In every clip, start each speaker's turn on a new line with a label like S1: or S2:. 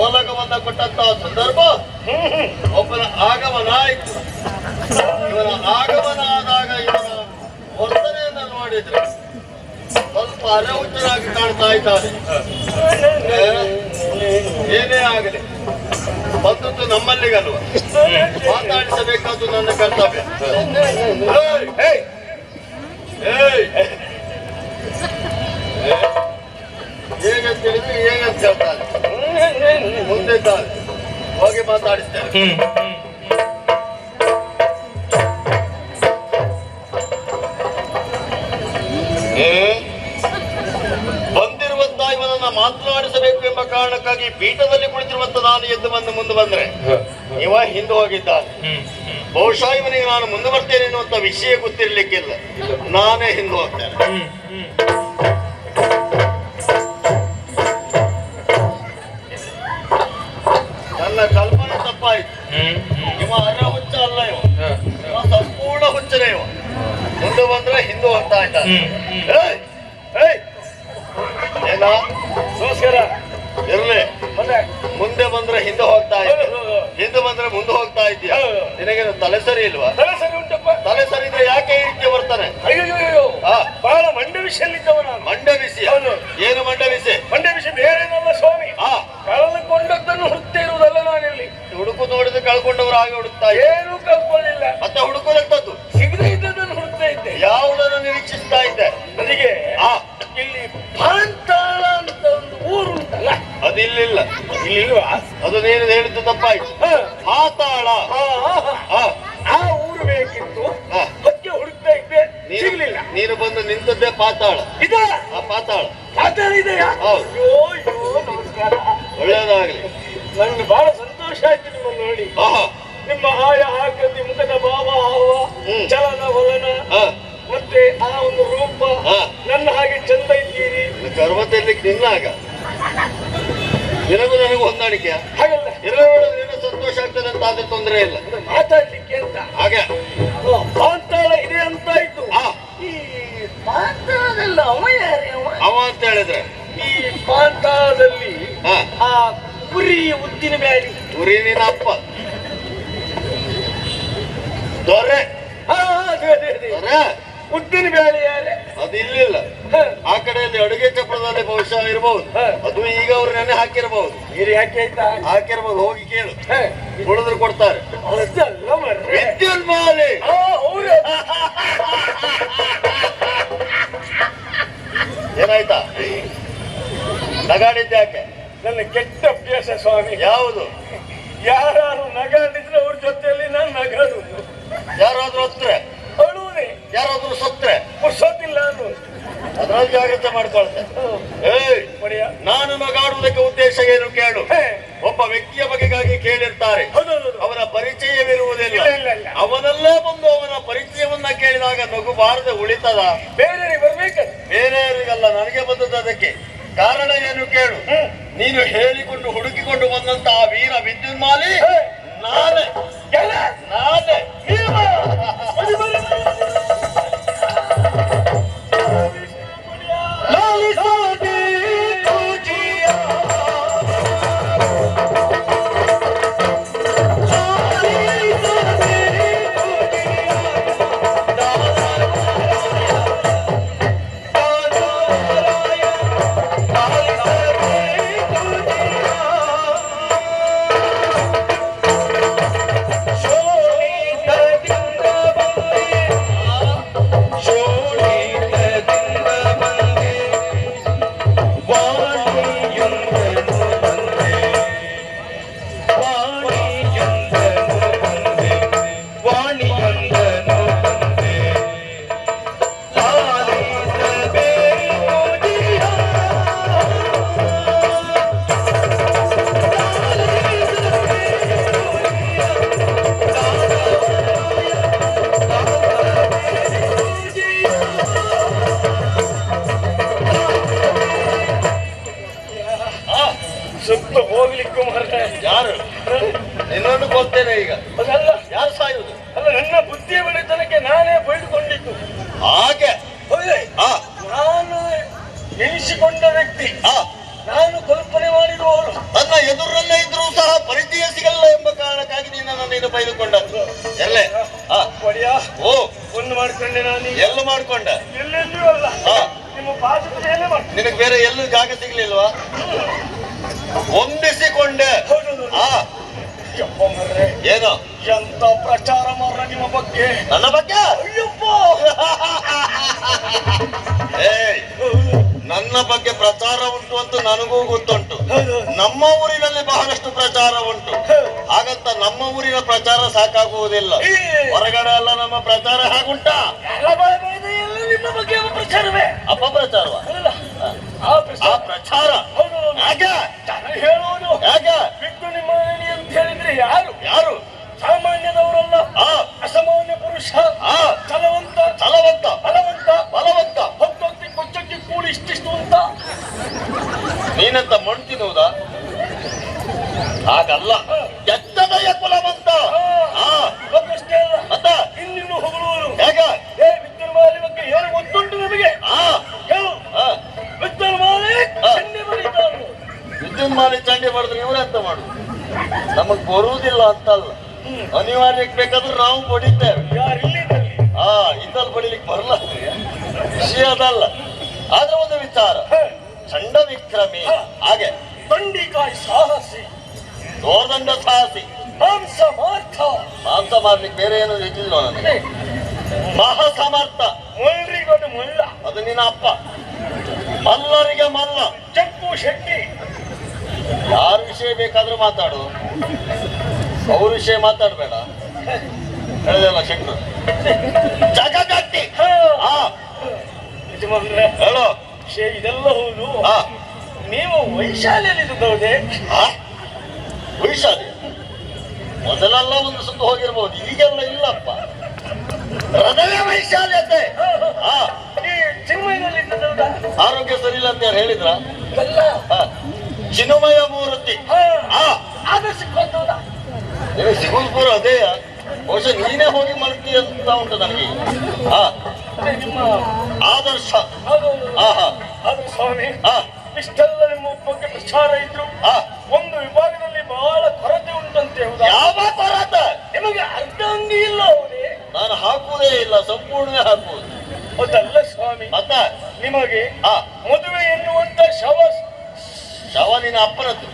S1: ವರವನ್ನ ಕೊಟ್ಟಂತ ಸಂದರ್ಭ ಒಬ್ಬನ ಆಗಮನ ಆಯ್ತು. ಇವನ ಆಗಮನ ಆದಾಗ ಇವನ ವರ್ತನೆಯನ್ನ ನೋಡಿದ್ರೆ ಸ್ವಲ್ಪ ಅರೆಹುಚ್ಚರಾಗಿ ಕಾಣ್ತಾ ಇದ್ದಾನೆ ಏನೇ ಆಗಲಿ ಬಂದದ್ದು ನಮ್ಮಲ್ಲಿಗಲ್ವ? ಮಾತಾಡಿಸಬೇಕಾದ್ದು ನನ್ನ ಕರ್ತವ್ಯ. ಮುಂದೆ ಇದ್ದಾನೆ ಹೋಗಿ ಮಾತಾಡಿಸ್ತೇನೆ ಏ? ಬಂದಿರುವಂತ ಇವನನ್ನ ಮಾತನಾಡಿಸಬೇಕು ಎಂಬ ಕಾರಣಕ್ಕಾಗಿ ಪೀಠದಲ್ಲಿ ಕುಳಿತಿರುವಂತ ನಾನು ಎದ್ದು ಬಂದು ಮುಂದೆ ಬಂದ್ರೆ ಇವ ಹಿಂದೆ ಹೋಗಿದ್ದಾನೆ. ಬಹುಶಃ ಇವನಿಗೆ ನಾನು ಮುಂದೆ ಬರ್ತೇನೆ ಅನ್ನುವಂತ ವಿಷಯ ಗೊತ್ತಿರ್ಲಿಕ್ಕಿಲ್ಲ. ನಾನೇ ಹಿಂದೆ ಹೋಗ್ತೇನೆ. ಏಯ್! ಏನ?
S2: ನಮಸ್ಕಾರ.
S1: ಇರ್ಲಿ. ಮುಂದೆ ಬಂದ್ರೆ ಹಿಂದೆ ಹೋಗ್ತಾ ಇದ್ದೆ ಹಿಂದೆ ಬಂದ್ರೆ ಮುಂದೆ ಹೋಗ್ತಾ ಇದ್ದೀಯ ನಿನಗೆ ತಲೆ ಸರಿ ಇಲ್ವಾ?
S2: ತಲೆ ಸರಿ ಉಂಟಪ್ಪ.
S1: ತಲೆ ಸರಿ ಇದ್ರೆ ಯಾಕೆ ಈ ರೀತಿ ಬರ್ತಾನೆ?
S2: ಅಯ್ಯೋ ಬಹಳ ಮಂಡ ವಿಷಯಲ್ಲಿದ್ದವ ನಾನು.
S1: ಮಂಡ
S2: ಹೌದು.
S1: ಏನು ಮಂಡ ಅದಿಲ್ಲಿಲ್ಲ
S2: ಇಲ್ಲಿ ಇಲ್ವಾ
S1: ಅದು ನೀನು ಹೇಳಿದ್ದು ತಪ್ಪಾಯ್ತು.
S2: ಹ.
S1: ಪಾತಾಳ
S2: ಆ, ಊರು ಬೇಕಿತ್ತು. ಅದಕ್ಕೆ ಹುಡುಕ್ತಾ ಇದ್ದೆ. ಸಿಗ್ಲಿಲ್ಲ.
S1: ನೀನು ಬಂದು ನಿಂತದ್ದೇ ಪಾತಾಳ.
S2: ಇದ?
S1: ಆ ಪಾತಾಳ.
S2: ಪಾತಾಳ ಇದೆಯಾ?
S1: ಹೌದು.
S2: ಅಯ್ಯೋ ಅಯ್ಯೋ ನಮಸ್ಕಾರ.
S1: ಒಳ್ಳೇದಾಗ್ಲಿ
S2: ನಂಗೆ ಬಹಳ ಸಂತೋಷ ಆಯ್ತು ನಿಮ್ಮನ್ನು ನೋಡಿ. ನಿಮ್ಮ ಆಯ ಆಕೃತಿ ಮುಖದ ಭಾವ ಹಾವ. ಚಲನ ವಲನ. ಮತ್ತೆ ಆ ಒಂದು ರೂಪ. ನನ್ನ ಹಾಗೆ ಚಂದ ಇದ್ದೀರಿ.
S1: ತೆರ್ಲಿಕ್ಕೆ ನಿನ್ನಾಗ. ನಿನಗೂ ನನಗೆ ಹೊಂದಾಣಿಕೆ
S2: ಹಾಗಲ್ಲ
S1: ನಿನ್ನ ಸಂತೋಷ ಆಗ್ತದೆ ಅಂತ ಆದ್ರೆ ತೊಂದರೆ ಇಲ್ಲ.
S2: ಮಾತಾಡ್ಲಿಕ್ಕೆ ಅಂತ
S1: ಹಾಗೆ.
S2: ಪಾಂತಾಳ ಇದೆ ಅಂತ ಆಯ್ತು.
S1: ಆ
S2: ಈ ಪಾಂತಾಳದಲ್ಲ ಅವ ಯಾರೇ ಅವ?
S1: ಅಂತ ಹೇಳಿದ್ರೆ.
S2: ಈ ಪಾಂತಾಳದಲ್ಲಿ ಆ ಕುರಿ ಉದ್ದಿನ ಮ್ಯಾಲಿ
S1: ಕುರಿ ನಿನ್ನ ಅಪ್ಪ. ದೊರೆ. ದೊರೆ.
S2: ಉದ್ದಿನ ಯಾರೇ
S1: ಅದು ಇಲ್ಲಿಲ್ಲ ಆ ಕಡೆಯಲ್ಲಿ ಅಡುಗೆ ಚಪ್ಪಳದಲ್ಲಿ ಬಹುಶಃ ಇರಬಹುದು. ಅದು ಈಗ ಅವ್ರು ನೆನೆ ಹಾಕಿರಬಹುದು
S2: ನೀರು ಯಾಕೆ ಆಯ್ತಾ?
S1: ಹಾಕಿರಬಹುದು ಹೋಗಿ ಕೇಳು. ಉಳಿದ್ರು ಕೊಡ್ತಾರೆ. ವಿದ್ಯುನ್ಮಾಲಿ. ಏನಾಯ್ತಾ? ನಗಾಡಿದ್ದೆ ಯಾಕೆ?
S2: ನನ್ನ ಕೆಟ್ಟ ಅಭ್ಯಾಸ ಸ್ವಾಮಿ.
S1: ಯಾವುದು?
S2: ಯಾರು ನಗಾಡಿದ್ರೆ ಅವ್ರ ಜೊತೆಯಲ್ಲಿ ನಾನು ನಗಾಡುದು
S1: ಜಾಗ್ರತೆ ಮಾಡ್ಕೊಳ್ತೆ ಏಯ್ ನಾನು ನಗಾಡುವುದಕ್ಕೆ ಉದ್ದೇಶ ಏನು ಕೇಳು. ಒಬ್ಬ ವ್ಯಕ್ತಿಯ ಬಗೆಗಾಗಿ ಕೇಳಿರ್ತಾರೆ.
S2: ಅವರ.
S1: ಅವನ ಪರಿಚಯವಿರುವುದಿಲ್ಲ. ಅವನೆಲ್ಲ ಬಂದು ಅವನ ಪರಿಚಯವನ್ನ ಕೇಳಿದಾಗ ನಗು ಬಾರದೆ ಉಳಿತದ?
S2: ಬೇರೆ ಬರ್ಬೇಕದು
S1: ಬೇರೆಯವರಿಗಲ್ಲ ನನಗೆ ಬಂದದ್ದು ಅದಕ್ಕೆ. ಕಾರಣ ಏನು ಕೇಳು. ನೀನು ಹೇಳಿಕೊಂಡು ಹುಡುಕಿಕೊಂಡು ಬಂದಂತ ಆ ವೀರ ವಿದ್ಯುನ್ಮಾಲಿ ನಾನೇ. ಹಾಗೆ.
S2: ನಾನು ಎನಿಸಿಕೊಂಡ ವ್ಯಕ್ತಿ.
S1: ಆ
S2: ನಾನು ಕಲ್ಪನೆ ಮಾಡಿರುವವರು
S1: ನನ್ನ ಎದುರಲ್ಲೇ ಇದ್ರೂ ಸಹ ಪರಿಚಯ ಸಿಗಲ್ಲ ಎಂಬ ಕಾರಣಕ್ಕಾಗಿ ನಿನ್ನನ್ನು ನೀನು ಬೈದುಕೊಂಡದ್ದು ಎಲ್ಲೇ? ಆ,
S2: ಒಡೆಯ.
S1: ಓ.
S2: ಒಂದು ಮಾಡ್ಕೊಂಡೆ ನಾನು
S1: ಎಲ್ಲ ಮಾಡ್ಕೊಂಡ?
S2: ಎಲ್ಲೆಲ್ಲಿಯೂ ಅಲ್ಲ. ನಿಮ್ಮ
S1: ನಿನಗೆ ಬೇರೆ ಎಲ್ಲೂ ಜಾಗ ಸಿಗ್ಲಿಲ್ವಾ? ಹೊಂದಿಸಿಕೊಂಡೆ
S2: ಹೌದು
S1: ಆ
S2: ಯಪ್ಪ ಮರ್ರೆ
S1: ಏನು?
S2: ಎಂತ ಪ್ರಚಾರ ಮಾರ ನಿಮ್ಮ ಬಗ್ಗೆ?
S1: ನನ್ನ ಬಗ್ಗೆ?
S2: ಅಯ್ಯಪ್ಪ!
S1: ಏಯ್ ನನ್ನ ಬಗ್ಗೆ ಪ್ರಚಾರ ಉಂಟು ಅಂತ ನನಗೂ ಗೊತ್ತುಂಟು. ನಮ್ಮ ಊರಿನಲ್ಲಿ ಬಹಳಷ್ಟು ಪ್ರಚಾರ ಉಂಟು. ಹಾಗಂತ ನಮ್ಮ ಊರಿನ ಪ್ರಚಾರ ಸಾಕಾಗುವುದಿಲ್ಲ. ಹೊರಗಡೆ ಎಲ್ಲ ನಮ್ಮ ಪ್ರಚಾರ ಹಾಗುಂಟಾ?
S2: ನಿಮ್ಮ ಬಗ್ಗೆ ಪ್ರಚಾರವೇ?
S1: ಅಪಪ್ರಚಾರವ?
S2: ಆ ಪ್ರಚಾರ.
S1: ಹಾಗೆ?
S2: ಹೌದು ವಿದ್ಯುನ್ ಮಾಲಿ
S1: ಚಂಡಿ ಮಾಡಿದ್ರೆ ಎಂತ ಮಾಡು ನಮಗ್ ಬರುವುದಿಲ್ಲ ಅಂತಲ್ಲ. ಅನಿವಾರ್ಯಕ್ಕೆ ಬೇಕಾದ್ರೂ ನಾವು ಬಡಿತೇವೆ. ಹಾ ಇದ್ದಲ್ಲಿ ಬಡಿಲಿಕ್ಕೆ ಬರಲ್ಲ ವಿಷಯ ಅದಲ್ಲ. ಆದ್ರೆ ಒಂದು ವಿಚಾರ. ಚಂಡ ವಿಕ್ರಮಿ. ಹಾಗೆ.
S2: ಬಂಡಿಕಾಯಿ ಸಾಹಸಿ.
S1: ದೋರ್ದಂಡ ಸಾಹಸಿ.
S2: ಮಾಂಸ ಮಾರ್ಥ.
S1: ಮಾಂಸ ಮಾಡ್ಲಿಕ್ಕೆ ಬೇರೆ ಏನು ಹೆಚ್ಚಿಲ್ಲ ನನಗೆ. ಮಹಾ ಸಮರ್ಥ
S2: ಮುಳ್ರಿಗೊಂದು ಮುಳ್ಳ
S1: ಅದು ನಿನ್ನ ಅಪ್ಪ. ಮಲ್ಲರಿಗೆ ಮಲ್ಲ.
S2: ಚಪ್ಪು ಶೆಟ್ಟಿ.
S1: ಯಾರ ವಿಷಯ ಬೇಕಾದ್ರೂ ಮಾತಾಡು. ಅವ್ರ ವಿಷಯ ಮಾತಾಡ್ಬೇಡ. ಹೇಳಿದಲ್ಲ ಶಂಕರ್
S2: ಹಾ. ಯಜಮಾನ್ರೆ,
S1: ಹೇಳು.
S2: ಶೇ ಇದೆಲ್ಲ ಹೌದು. ನೀವು ವೈಶಾಲಿಯಲ್ಲಿ
S1: ಆ? ವೈಶಾಲಿ ಮೊದಲೆಲ್ಲ ಒಂದು ಸುತ್ತು ಹೋಗಿರ್ಬೋದು ಈಗೆಲ್ಲ ಇಲ್ಲಪ್ಪ. ಹೃದಯ ವೈಶಾಲ್ಯತೆ. ಆರೋಗ್ಯ ಸರಿ ಇಲ್ಲ ಅಂತ ಯಾರು ಹೇಳಿದ್ರ? ಚಿನ್ಮಯ ಮೂರ್ತಿ. ಸಿಗುಲ್ಪುರ ಅದೇ. ಬಹುಶಃ ನೀನೇ ಹೋಗಿ ಮಾಡ್ತೀಯ ಅಂತ ಉಂಟು ನನಗೆ. ಆ.
S2: ಅದೇ ನಿಮ್ಮ
S1: ಆದರ್ಶ.
S2: ಅದು ಸ್ವಾಮಿ
S1: ಆ.
S2: ಇಷ್ಟೆಲ್ಲ ನಿಮ್ಮ ಬಗ್ಗೆ ಪ್ರಚಾರ ಇದ್ರು ಒಂದು ವಿಭಾಗದಲ್ಲಿ ಬಹಳ ಕೊರತೆ ಉಂಟಂತೆ
S1: ಯಾವ ಕೊರತೆ?
S2: ನಿಮಗೆ ಅರ್ಧಾಂಗಿ ಇಲ್ಲ ಅವನೇ.
S1: ನಾನು ಹಾಕುವುದೇ ಇಲ್ಲ ಸಂಪೂರ್ಣವೇ ಹಾಕುವುದು.
S2: ಅದಲ್ಲ ಸ್ವಾಮಿ.
S1: ಮತ್ತ?
S2: ನಿಮಗೆ
S1: ಆ. ನಿನ್ನ ಅಪ್ಪನದ್ದು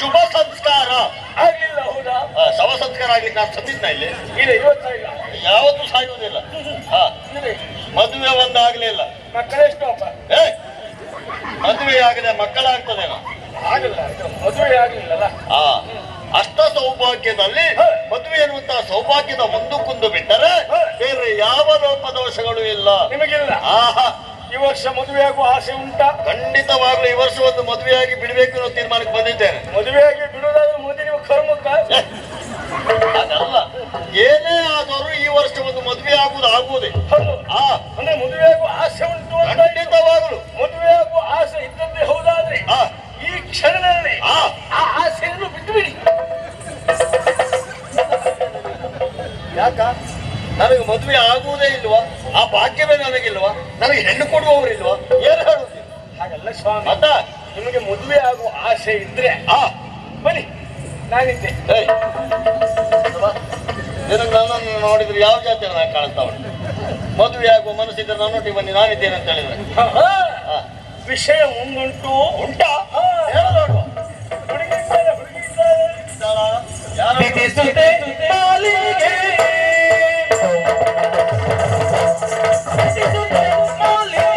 S1: ಶುಭ ಸಂಸ್ಕಾರ.
S2: ಆಗ್ಲಿಲ್ಲ ಹೌದಾ
S1: ಆ, ಶವ ಸಂಸ್ಕಾರ ಆಗ್ಲಿಕ್ಕೆ ನಾನು ಸತ್ತಿದ್ನ ಇಲ್ಲಿ?
S2: ಇಲ್ಲ ಇವತ್ತಿಲ್ಲ
S1: ಯಾವತ್ತೂ ಸಾಯುವುದಿಲ್ಲ.
S2: ಇದೆ
S1: ಮದುವೆ ಒಂದಾಗ್ಲಿಲ್ಲ
S2: ಮಕ್ಕಳೆಷ್ಟು ಅಪ್ಪ
S1: ಏ ಮದುವೆ ಆಗದೆ ಮಕ್ಕಳಾಗ್ತದೇನೋ
S2: ಆಗಲ್ಲ ಇದು ಮದುವೆ ಆಗ್ಲಿಲ್ಲಲ್ಲ
S1: ಆ ಅಷ್ಟ ಸೌಭಾಗ್ಯದಲ್ಲಿ ಮದುವೆ ಎನ್ನುವಂತಹ ಸೌಭಾಗ್ಯದ ಮುಂದಕ್ಕುಂದು ಬಿಟ್ಟರೆ ಬೇರೆ ಯಾವ ಲೋಪದೋಷಗಳು ಇಲ್ಲ.
S2: ನಿಮಗಿಲ್ಲ.
S1: ಆಹಾ
S2: ಈ ವರ್ಷ ಮದುವೆ ಆಗುವ ಆಸೆ ಉಂಟಾ?
S1: ಖಂಡಿತವಾಗ್ಲೂ ಈ ವರ್ಷ ಒಂದು ಮದುವೆಯಾಗಿ ಬಿಡಬೇಕು ಅನ್ನೋ ತೀರ್ಮಾನಕ್ಕೆ ಬಂದಿದ್ದೇನೆ.
S2: ಮದುವೆಯಾಗಿ ಬಿಡುವುದಾದ್ರೆ ಮುಂದೆ ನೀವು ಕರ್ಮಕ್ಕ?
S1: ಅದಲ್ಲ ಏನೇ ಆದರೂ ಈ ವರ್ಷ ಒಂದು ಮದುವೆ ಆಗುವುದು. ಆಗುವುದೇ ಆ
S2: ಅಂದ್ರೆ ಮದುವೆ ಆಗುವ ಆಸೆ ಉಂಟು
S1: ಖಂಡಿತವಾಗ್ಲು.
S2: ಮದುವೆ ಆಗುವ ಆಸೆ ಇದ್ದದ್ದೇ ಹೌದಾದ್ರೆ ಈ ಕ್ಷಣದಲ್ಲಿ
S1: ಆ.
S2: ಆಸೆಯನ್ನು ಬಿಟ್ಟುಬಿಡಿ.
S1: ಯಾಕ? ನನಗೆ ಮದುವೆ ಆಗುವುದೇ ಇಲ್ವಾ? ಆ ಭಾಗ್ಯವೇ ನನಗಿಲ್ವಾ ನನಗೆ ಹೆಣ್ಣು ಕೊಡುವವರಿಲ್ವಾ? ಏನು ಹೇಳುದು?
S2: ಹಾಗಲ್ಲ ಸ್ವಾಮಿ.
S1: ಅತ್ತ
S2: ನಿಮಗೆ ಮದುವೆ ಆಗುವ ಆಸೆ ಇದ್ರೆ
S1: ಆ.
S2: ಬನ್ನಿ ನಾನಿದ್ದೆ.
S1: ನಿನಗೆ ನನ್ನನ್ನು ನೋಡಿದ್ರೆ ಯಾವ ಜಾತಿ ನಾನು ಕಾಣಿಸ್ತಾ ಉಂಟು ಮದುವೆ ಆಗುವ ಮನಸ್ಸಿದ್ರೆ ನನ್ನೊಟ್ಟಿಗೆ ಬನ್ನಿ ನಾನಿದ್ದೇನೆ ಅಂತ ಹೇಳಿದ್ರೆ.
S2: ವಿಷಯ ಮುಂದುಂಟು
S1: ಉಂಟಾ? ಹೇಳೋಣ.
S2: ಹುಡುಗಿ ಇದ್ದಾರೆ, ಹುಡುಗಿ ಇದ್ದಾರೆ.
S1: ಇದ್ದಾಳಾ? ಯಾರು? This
S2: is the best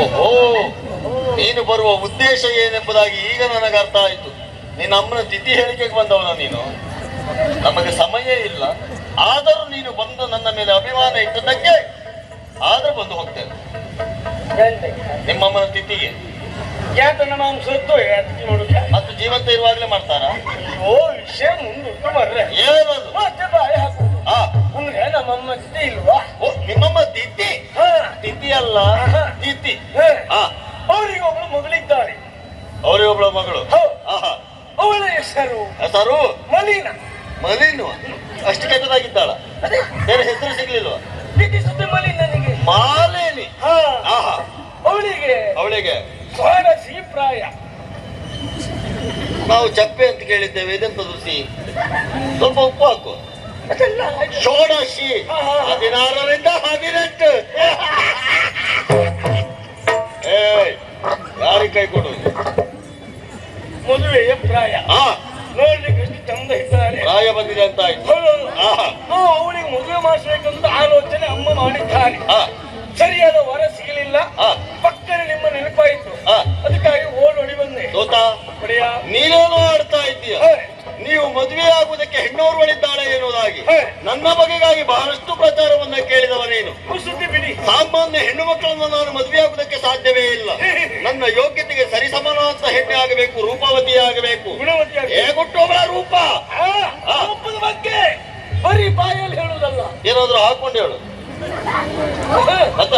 S1: ಓಹೋ ನೀನು ಬರುವ ಉದ್ದೇಶ ಏನೆಂಬುದಾಗಿ ಈಗ ನನಗೆ ಅರ್ಥ ಆಯ್ತು. ನಿನ್ನ ಅಮ್ಮನ ತಿಥಿ ಹೇಳಿಕೆಗೆ ಬಂದವನ ನೀನು? ನಮಗೆ ಸಮಯ ಇಲ್ಲ. ಆದರೂ ನೀನು ಬಂದು ನನ್ನ ಮೇಲೆ ಅಭಿಮಾನ ಇಟ್ಟದಕ್ಕೆ ಆದರೂ ಬಂದು ಹೋಗ್ತೇನೆ. ನಿಮ್ಮಮ್ಮನ ತಿಥಿಗೆ?
S2: ಯಾಕೆ ನಮ್ಮ ಸತ್ತು
S1: ಮತ್ತು ಜೀವಂತ ಇರುವಾಗಲೇ ಮಾಡ್ತಾರಾ?
S2: ಓ ವಿಷಯ ಮುಂದೆ ಮರ್ರೆ.
S1: ಏನದು
S2: ಮತ್ತೆ ಬಾಯಿ ಅಂದ್ರೆ ನಮ್ಮಮ್ಮ ತಿಥಿ ಇಲ್ವಾ?
S1: ಓ ನಿಮ್ಮಮ್ಮ ತಿಥಿ?
S2: ಹಾ.
S1: ತಿಥಿ ಅಲ್ಲ. ಆ.
S2: ಅವರಿಗೆ ಒಬ್ಳು ಮಗಳಿದ್ದಾರೆ
S1: ಅವರಿಗೆ ಒಬ್ಳ ಮಗಳು
S2: ಅವಳ ಹೆಸರು
S1: ಹೆಸರು?
S2: ಮಲೀನ.
S1: ಮಲೀನು. ಅಷ್ಟು ಕೆಟ್ಟದಾಗಿದ್ದಾಳ. ಬೇರೆ ಹೆಸರು ಸಿಗ್ಲಿಲ್ವಾ?
S2: ಸುದ್ದಿ
S1: ಮಾಲೇನಿ.
S2: ಅವಳಿಗೆ
S1: ಅವಳಿಗೆ.
S2: ಸ್ವಾರಸಿ ಪ್ರಾಯ.
S1: ನಾವು ಚಪ್ಪೆ ಅಂತ ಕೇಳಿದ್ದೇವೆ ಇದೆಂತದು ದುಸಿ ಸ್ವಲ್ಪ ಉಪ್ಪು ಹಾಕು. ಷೋಡಶಿ. ಹದಿನಾರರಿಂದ ಹದಿನೆಂಟು. ಯಾರಿಗೆ ಕೈ ಕೊಡೋದು?
S2: ಮದುವೆಯ ಪ್ರಾಯ. ನೋಡ್ಲಿಕ್ಕೆ ಎಷ್ಟು ಚಂದ ಇದ್ದಾರೆ.
S1: ಪ್ರಾಯ ಬಂದಿದೆ ಅಂತ ಆಯ್ತು.
S2: ಅವಳಿಗೆ ಮದುವೆ ಮಾಡಿಸ್ಬೇಕಂತ ಆಲೋಚನೆ ಅಮ್ಮ ಮಾಡಿದ್ದಾರೆ
S1: ಹಾ.
S2: ಸರಿಯಾದ ವರ ಸಿಗಲಿಲ್ಲ. ಪಕ್ಕನೆ ನಿಮ್ಮ ನೆನಪಾಯಿತು. ಅದಕ್ಕಾಗಿ ಓಡೋಡಿ ಬಂದೆ. ಒಡೆಯ.
S1: ನೀನೇನು ಆಡ್ತಾ ಇದ್ದೀಯ? ನೀವು ಮದುವೆ ಆಗುವುದಕ್ಕೆ ಹೆಣ್ಣೋರ್ವಳಿದ್ದಾಳೆ ಎನ್ನುವುದಾಗಿ. ನನ್ನ ಬಗೆಗಾಗಿ ಬಹಳಷ್ಟು ಪ್ರಚಾರವನ್ನ ಕೇಳಿದವ ನೀನು.
S2: ಕುಸುತಿ ಬಿಡಿ
S1: ಸಾಮಾನ್ಯ ಹೆಣ್ಣು ಮಕ್ಕಳನ್ನು ನಾನು ಮದುವೆ ಆಗುವುದಕ್ಕೆ ಸಾಧ್ಯವೇ ಇಲ್ಲ. ನನ್ನ ಯೋಗ್ಯತೆಗೆ ಸರಿಸಮಾನವಾದ ಹೆಣ್ಣೆ ಆಗಬೇಕು ರೂಪವತಿ ಆಗಬೇಕು.
S2: ಗುಣವತಿಯಾಗಿ.
S1: ಹೇಗುಟ್ಟೋಗಳ ರೂಪ.
S2: ಆ, ರೂಪದ ಬಗ್ಗೆ ಬರೀ ಬಾಯಲ್ಲಿ ಹೇಳುವುದಲ್ಲ.
S1: ಏನಾದ್ರೂ ಹಾಕೊಂಡು ಹೇಳು. ಮತ್ತ?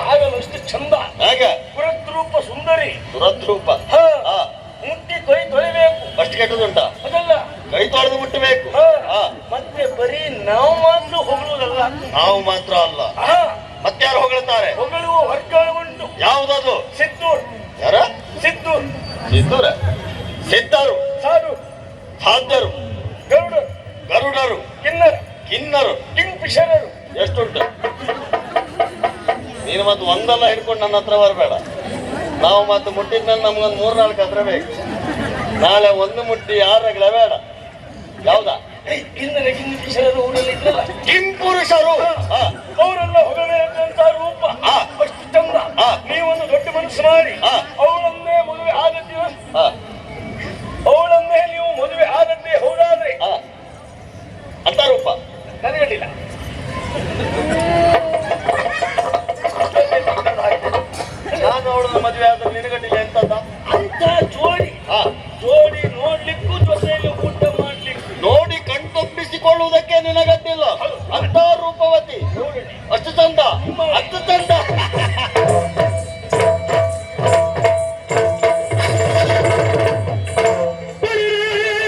S2: ಆಗಲ್ಲ ಅಷ್ಟು ಚಂದ.
S1: ಹೇಗೆ?
S2: ಪುರದ್ರೂಪ ಸುಂದರಿ. ಹಾ. ಮುಟ್ಟಿ ಕೈ ತೊಳಿಬೇಕು.
S1: ಅಷ್ಟು ಕೆಟ್ಟದುಂಟ
S2: ಅದಲ್ಲ.
S1: ಕೈ ತೊಳೆದು ಮುಟ್ಟಬೇಕು.
S2: ಮತ್ತೆ ಬರೀ ನಾವು ಮಾತ್ರ ಹೋಗುವುದಲ್ಲ
S1: ನಾವು ಮಾತ್ರ ಅಲ್ಲ.
S2: ಹಾ,
S1: ಮತ್ಯಾರು ಹೊಗಳುತ್ತಾರೆ
S2: ಹೊಗಳುವ ಉಂಟು.
S1: ಯಾವುದದು?
S2: ಸಿದ್ದೂರ್.
S1: ಯಾರ?
S2: ಸಿದ್ದೂರ್.
S1: ಸಿದ್ದೂರ? ಸಿದ್ಧರು?
S2: ಸಾರು
S1: ಸಾಧ್ಯರು
S2: ಗರುಡರು.
S1: ಗರುಡರು?
S2: ಕಿನ್ನರ.
S1: ಕಿನ್ನರು?
S2: ಎಷ್ಟು
S1: ಎಷ್ಟುಂಟು? ನೀನು ಮತ್ತೆ ಒಂದಲ್ಲ ಹಿಡ್ಕೊಂಡು ನನ್ನ ಹತ್ರ ಬರಬೇಡ. ನಾವು ಮತ್ತೆ ಮುಟ್ಟಿದ್ಮೇಲೆ ನಮ್ಗೊಂದು ಮೂರ್ನಾಲ್ಕು ಹತ್ರ ಬೇಕು. ನಾಳೆ ಒಂದು ಮುಟ್ಟಿ ಆರಗಳ ಬೇಡ ಯಾವ್ದಾ?
S2: ಏಯ್, ಕಿನ್ನರ ಕಿಂಗ್ಫಿಷರರು ಊರಲ್ಲಿ ಇದ್ರಲ್ಲ
S1: ಕಿಂಪುರುಷರು ಹಾ,
S2: ಅವರೆಲ್ಲ ಹೊಗಬೇಕಂತ ರೂಪ?
S1: ಹಾ.
S2: ಅಷ್ಟು ಚಂದ. ನೀವೊಂದು ದೊಡ್ಡ ಮನಸ್ಸು ಮಾಡಿ. ಅವಳನ್ನೇ ಮದುವೆ ಆದದ್ದು ಅವಳನ್ನೇ ನೀವು ಮದುವೆ ಆದದ್ದೇ ಹೌದಾದ್ರೆ?
S1: ಹಾ. ಅಂತ ರೂಪ.
S2: ನನಗಡಿಲ್ಲ.